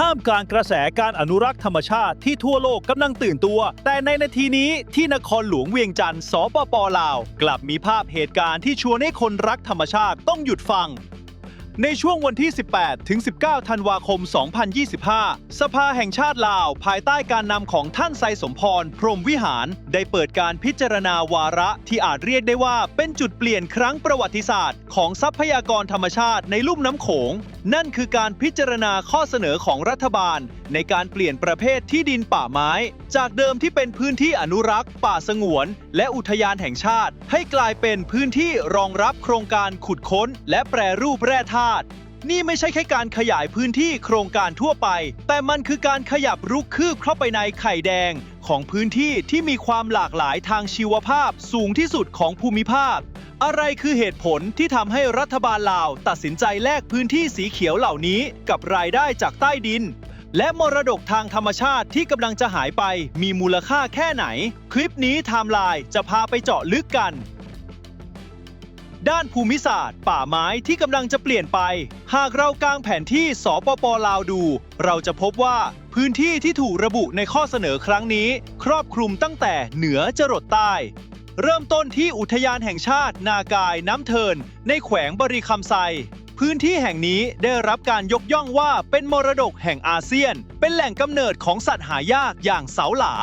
ท่ามกลางกระแสการอนุรักษ์ธรรมชาติที่ทั่วโลกกำลังตื่นตัว แต่ในนาทีนี้ที่นครหลวงเวียงจันทร์สปปลาว กลับมีภาพเหตุการณ์ที่ชวนให้คนรักธรรมชาติต้องหยุดฟัง ในช่วงวันที่ 18 ถึง 19 ธันวาคม 2025 สภาแห่งชาติลาว ภายใต้การนำของท่านไซสมพร พรหมวิหาร ได้เปิดการพิจารณาวาระที่อาจเรียกได้ว่าเป็นจุดเปลี่ยนครั้งประวัติศาสตร์ ของทรัพยากรธรรมชาติในลุ่มน้ำโขง นั่นคือการพิจารณาข้อเสนอของรัฐบาล ในการเปลี่ยนประเภทที่ดินป่าไม้ จากเดิมที่เป็นพื้นที่อนุรักษ์ ป่าสงวน และอุทยานแห่งชาติ ให้กลายเป็นพื้นที่รองรับโครงการขุดค้น และแปรรูปแร่ธาตุนี่ไม่ใช่แค่การขยายพื้นที่โครงการทั่วไป แต่มันคือการขยับรุกคืบเข้าไปในไข่แดง ของพื้นที่ที่มีความหลากหลายทางชีวภาพสูงที่สุดของภูมิภาค อะไรคือเหตุผลที่ทำให้รัฐบาลลาว ตัดสินใจแลกพื้นที่สีเขียวเหล่านี้กับรายได้จากใต้ดินและมรดกทางธรรมชาติที่กำลังจะหายไปมีมูลค่าแค่ไหน คลิปนี้ไทม์ไลน์จะพาไปเจาะลึกกัน ด้านภูมิศาสตร์ ป่าไม้ที่กำลังจะเปลี่ยนไป หากเรากางแผนที่สปปลาวดู เราจะพบว่าพื้นที่ที่ถูกระบุในข้อเสนอครั้งนี้ ครอบคลุมตั้งแต่เหนือจรดใต้ เริ่มต้นที่อุทยานแห่งชาตินากายน้ำเทิน ในแขวงบริคำไซพื้นที่แห่งนี้ได้รับการยกย่องว่าเป็นมรดกแห่งอาเซียน เป็นแหล่งกำเนิดของสัตว์หายากอย่างเสาหลา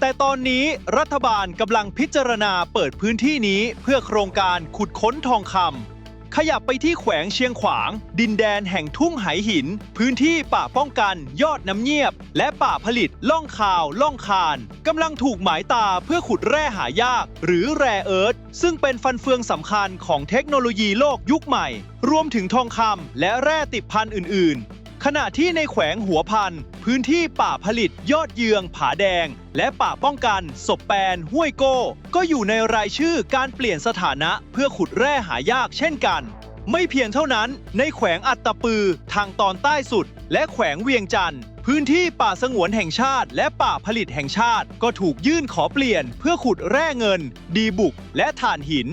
แต่ตอนนี้รัฐบาลกำลังพิจารณาเปิดพื้นที่นี้เพื่อโครงการขุดค้นทองคำขยับไปที่แขวงเชียงขวาง ดินแดนแห่งทุ่งไหหิน พื้นที่ป่าป้องกัน ยอดน้ำเงียบ และป่าผลิตล่องข่าวล่องคานกำลังถูกหมายตาเพื่อขุดแร่หายาก หรือแร่เอิร์ธซึ่งเป็นฟันเฟืองสำคัญของเทคโนโลยีโลกยุคใหม่ รวมถึงทองคำและแร่ติดพันอื่น ๆ ขณะที่ในแขวงหัวพัน พื้นที่ป่าผลิตยอดเยือง ผาแดง และป่าป้องกันศพแปน ห้วยโก้ ก็อยู่ในรายชื่อการเปลี่ยนสถานะเพื่อขุดแร่หายากเช่นกัน ไม่เพียงเท่านั้นในแขวงอัตตปือทางตอนใต้สุด และแขวงเวียงจันทร์พื้นที่ป่าสงวนแห่งชาติ และป่าผลิตแห่งชาติ ก็ถูกยื่นขอเปลี่ยนเพื่อขุดแร่เงิน ดีบุก และถ่านหิน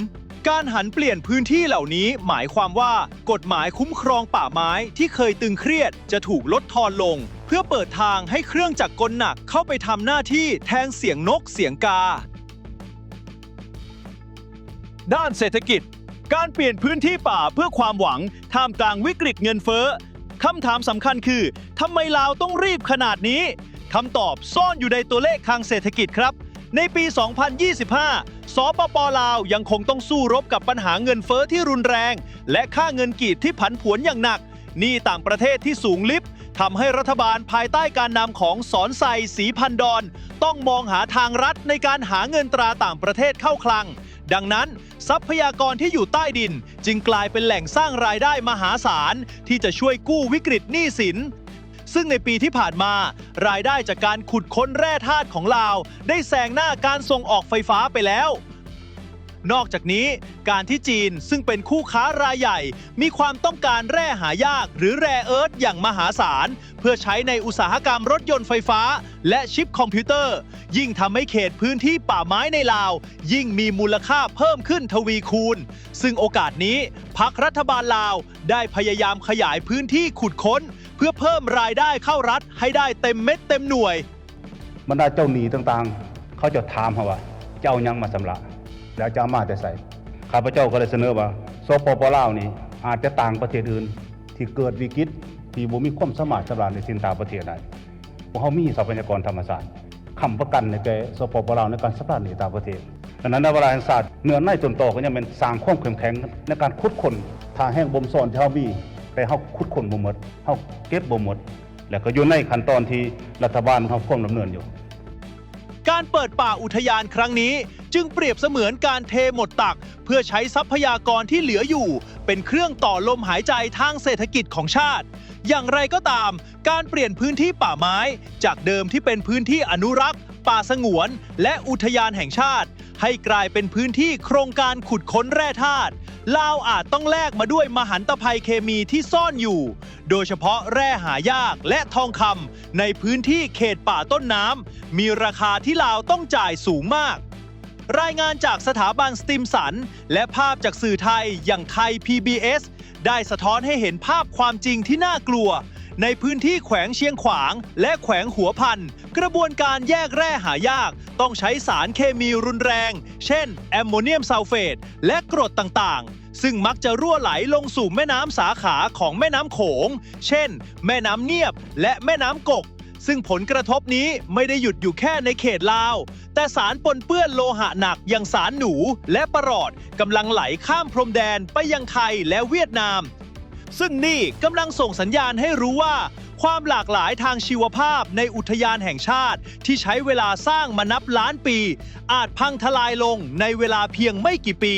การหันเปลี่ยนพื้นที่เหล่านี้หมายความว่า กฎหมายคุ้มครองป่าไม้ที่เคยตึงเครียดจะถูกลดทอนลง เพื่อเปิดทางให้เครื่องจักรกลหนักเข้าไปทำหน้าที่แทนเสียงนกเสียงกา ด้านเศรษฐกิจ การเปลี่ยนพื้นที่ป่าเพื่อความหวังท่ามกลางวิกฤตเงินเฟ้อคำถามสำคัญคือทำไมลาวต้องรีบขนาดนี้คำตอบซ่อนอยู่ในตัวเลขทางเศรษฐกิจครับ ในปี 2025 สปปลาวยังคงต้องสู้รบกับปัญหาเงินเฟ้อที่รุนแรง และค่าเงินกีบที่ผันผวนอย่างหนักหนี้ต่างประเทศที่สูงลิบทำให้รัฐบาลภายใต้การนำของสอนไซสีพันดอน ต้องมองหาทางรัฐในการหาเงินตราต่างประเทศเข้าคลัง ดังนั้น ทรัพยากรที่อยู่ใต้ดิน จึงกลายเป็นแหล่งสร้างรายได้มหาศาล ที่จะช่วยกู้วิกฤตหนี้สิน ซึ่งในปีที่ผ่านมา รายได้จากการขุดค้นแร่ธาตุของลาว ได้แซงหน้าการส่งออกไฟฟ้าไปแล้ว นอกจากนี้การที่จีนซึ่งเป็นคู่ค้ารายใหญ่ มีความต้องการแร่หายากหรือแร่เอิร์ธอย่างมหาศาล เพื่อใช้ในอุตสาหกรรมรถยนต์ไฟฟ้า และชิปคอมพิวเตอร์ ยิ่งทำให้เขตพื้นที่ป่าไม้ในลาว ยิ่งมีมูลค่าเพิ่มขึ้นทวีคูณ ซึ่งโอกาสนี้พักรัฐบาลลาวได้พยายามขยายพื้นที่ขุดค้น เพื่อเพิ่มรายได้เข้ารัฐให้ได้เต็มเม็ดเต็มหน่วย บรรดาเจ้าหนี้ต่างๆ เขาจะถามเขาว่า เจ้ายังมาสำระแล้วจะเอามาแต่ใส่ข้าพเจ้าก็เลยเสนอว่าสปปลาวนี่อาจจะต่างประเทศอื่น ที่เกิดวิกฤตที่บ่มีความสามารถสำรับในสินตางประเทศใดเพราะเขามีทรัพยากรธรรมชาติคำประกันในแก่สปปลาวในการสำรับในต่างประเทศดังนั้นในเวลาแห่งศาสตร์เนื้อในจนโตก็ยังเป็นสร้างความเข้มแข็งในการคุดคนทางแห่งบ่มซ่อนที่เฮามี แต่เฮาคุดคนบ่หมดเฮาเก็บบ่หมด แล้วก็อยู่ในขั้นตอนที่รัฐบาลเขาควบดำเนินอยู่ การเปิดป่าอุทยานครั้งนี้ จึงเปรียบเสมือนการเทหมดตัก เพื่อใช้ทรัพยากรที่เหลืออยู่ เป็นเครื่องต่อลมหายใจทางเศรษฐกิจของชาติ อย่างไรก็ตาม การเปลี่ยนพื้นที่ป่าไม้ จากเดิมที่เป็นพื้นที่อนุรักษ์ ป่าสงวน และอุทยานแห่งชาติ ให้กลายเป็นพื้นที่โครงการขุดค้นแร่ธาตุลาวอาจต้องแลกมาด้วยมหันตภัยเคมีที่ซ่อนอยู่ โดยเฉพาะแร่หายากและทองคำในพื้นที่เขตป่าต้นน้ำมีราคาที่ลาวต้องจ่ายสูงมาก รายงานจากสถาบันสติมสัน และภาพจากสื่อไทยอย่างไทย PBS ได้สะท้อนให้เห็นภาพความจริงที่น่ากลัว ในพื้นที่แขวงเชียงขวาง และแขวงหัวพัน กระบวนการแยกแร่หายาก ต้องใช้สารเคมีรุนแรง เช่น แอมโมเนียมซัลเฟต และกรดต่างๆซึ่งมักจะรั่วไหลลงสู่แม่น้ำสาขาของแม่น้ำโขง เช่น แม่น้ำเนียบและแม่น้ำกก ซึ่งผลกระทบนี้ไม่ได้หยุดอยู่แค่ในเขตลาว แต่สารปนเปื้อนโลหะหนักอย่างสารหนูและประหลอดกำลังไหลข้ามพรมแดนไปยังไทยและเวียดนาม ซึ่งนี่กำลังส่งสัญญาณให้รู้ว่า ความหลากหลายทางชีวภาพในอุทยานแห่งชาติ ที่ใช้เวลาสร้างมานับล้านปี อาจพังทลายลงในเวลาเพียงไม่กี่ปี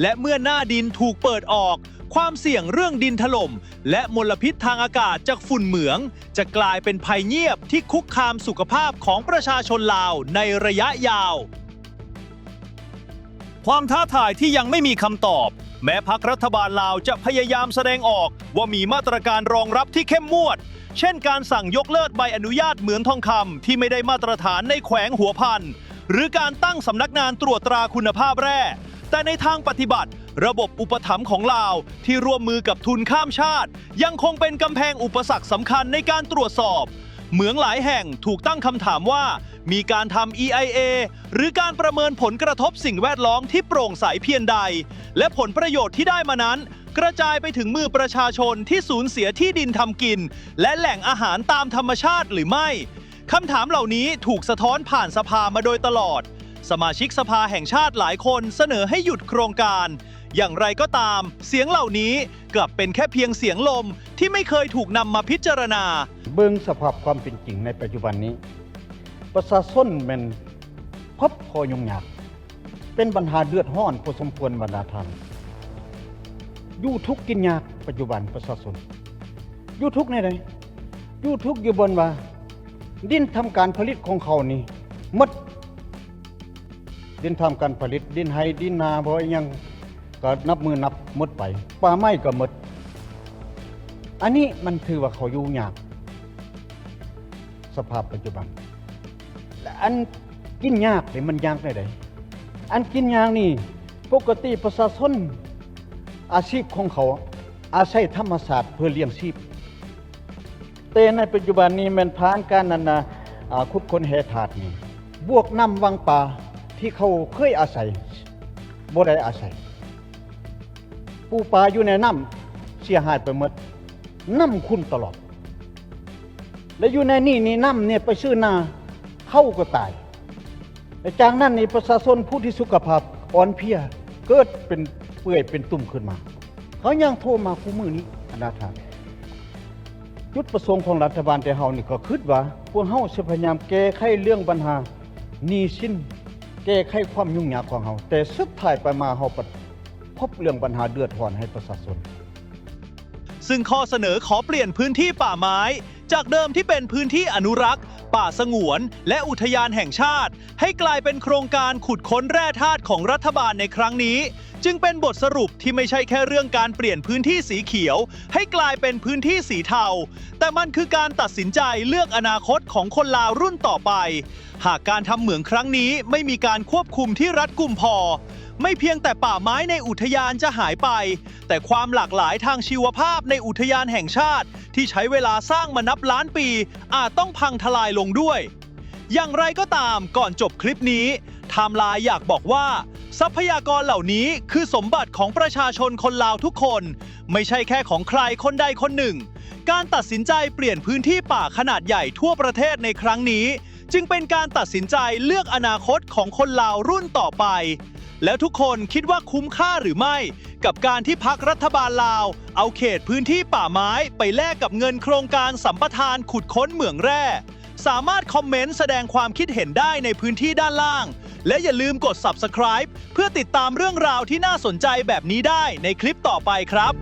และเมื่อหน้าดินถูกเปิดออก ความเสี่ยงเรื่องดินถล่ม และมลพิษทางอากาศจากฝุ่นเหมือง จะกลายเป็นภัยเงียบที่คุกคามสุขภาพของประชาชนลาวในระยะยาว ความท้าทายที่ยังไม่มีคำตอบ แม้พักรัฐบาลลาวจะพยายามแสดงออกว่ามีมาตรการรองรับที่เข้มงวด เช่นการสั่งยกเลิกใบอนุญาตเหมืองทองคำที่ไม่ได้มาตรฐานในแขวงหัวพันหรือการตั้งสำนักงานตรวจตราคุณภาพแร่ แต่ในทางปฏิบัติ ระบบอุปถัมภ์ของลาว ที่ร่วมมือกับทุนข้ามชาติ ยังคงเป็นกำแพงอุปสรรคสำคัญในการตรวจสอบ เหมืองหลายแห่งถูกตั้งคำถามว่า มีการทำ EIA หรือการประเมินผลกระทบสิ่งแวดล้อมที่โปร่งใสเพียงใด และผลประโยชน์ที่ได้มานั้น กระจายไปถึงมือประชาชนที่สูญเสียที่ดินทำกิน และแหล่งอาหารตามธรรมชาติหรือไม่คำถามเหล่านี้ถูกสะท้อนผ่านสภามาโดยตลอด สมาชิกสภาแห่งชาติหลายคนเสนอให้หยุดโครงการ อย่างไรก็ตาม เสียงเหล่านี้กลับเป็นแค่เพียงเสียงลมที่ไม่เคยถูกนำมาพิจารณา เบิ่งสภาพความเป็นจริงในปัจจุบันนี้ ประชาชนแมันพบพอยุ่งยากเป็นปัญหาเดือดร้อนพอสมควรบรรดาท่านอยู่ทุกกินยากปัจจุบันประชาชนอยู่ทุกในใดอยู่ทุกอยู่บนว่า ดินทำการผลิตของเขานี่มด ดินทำการผลิตดินไฮดินนาบ่อิหยังก็นับมือนับหมดไปป่าไม้ก็หมด อันนี้มันถือว่าเขาอยู่ยาก สภาพปัจจุบันและอันกินยากนี่มันยากได้ไดอันกินยากนี่ปกติประชาชนอาชีพของเขาอาศัยธรรมศาสตร์เพื่อเลี้ยงชีพ แต่ในปัจจุบันนี้มันผ่านการนันนะอ่าขุดค้นแห่ถาดนี่ บวกน้ำวังป่า ที่เขาเคยอาศัยบ่ได้อาศัย ปูปลาอยู่ในน้ำเสียหายไปหมดน้ำคุณตลอด และอยู่ในนี่นี่น้ำเนี่ยไปซื้อนาเข้าก็ตายและจากนั้นนี่ประชาชนผู้ที่สุขภาพอ่อนเพลียเกิดเป็นเปื่อยเป็นตุ่มขึ้นมา เขายังโทรมาคู่มือนี้อนาถาจุดประสงค์ของรัฐบาลแต่เฮานี่ก็คิดว่า พวกเฮาจะพยายามแก้ไขเรื่องปัญหาหนี้สิน ก้ไขความยุ่งยากของเฮาแต่สุดท้ายไปมาเฮาปพบเรื่องปัญหาเดือดร้อนให้ประชาชนซึ่งข้อเสนอขอเปลี่ยนพื้นที่ป่าไม้ จากเดิมที่เป็นพื้นที่อนุรักษ์ ป่าสงวน และอุทยานแห่งชาติ ให้กลายเป็นโครงการขุดค้นแร่ธาตุของรัฐบาลในครั้งนี้ จึงเป็นบทสรุปที่ไม่ใช่แค่เรื่องการเปลี่ยนพื้นที่สีเขียว ให้กลายเป็นพื้นที่สีเทา แต่มันคือการตัดสินใจเลือกอนาคตของคนลาวรุ่นต่อไป หากการทำเหมืองครั้งนี้ไม่มีการควบคุมที่รัดกุมพอ ไม่เพียงแต่ป่าไม้ในอุทยานจะหายไป แต่ความหลากหลายทางชีวภาพในอุทยานแห่งชาติ ที่ใช้เวลาสร้างมานับล้านปี อาจต้องพังทลายลงด้วย อย่างไรก็ตามก่อนจบคลิปนี้ไทม์ไลน์อยากบอกว่า ทรัพยากรเหล่านี้คือสมบัติของประชาชนคนลาวทุกคน ไม่ใช่แค่ของใครคนใดคนหนึ่ง การตัดสินใจเปลี่ยนพื้นที่ป่าขนาดใหญ่ทั่วประเทศในครั้งนี้ จึงเป็นการตัดสินใจเลือกอนาคตของคนลาวรุ่นต่อไป แล้วทุกคนคิดว่าคุ้มค่าหรือไม่ กับการที่พักรัฐบาลลาว เอาเขตพื้นที่ป่าไม้ไปแลกกับเงินโครงการสัมปทานขุดค้นเหมืองแร่สามารถคอมเมนต์แสดงความคิดเห็นได้ในพื้นที่ด้านล่าง และอย่าลืมกด subscribe เพื่อติดตามเรื่องราวที่น่าสนใจแบบนี้ได้ในคลิปต่อไปครับ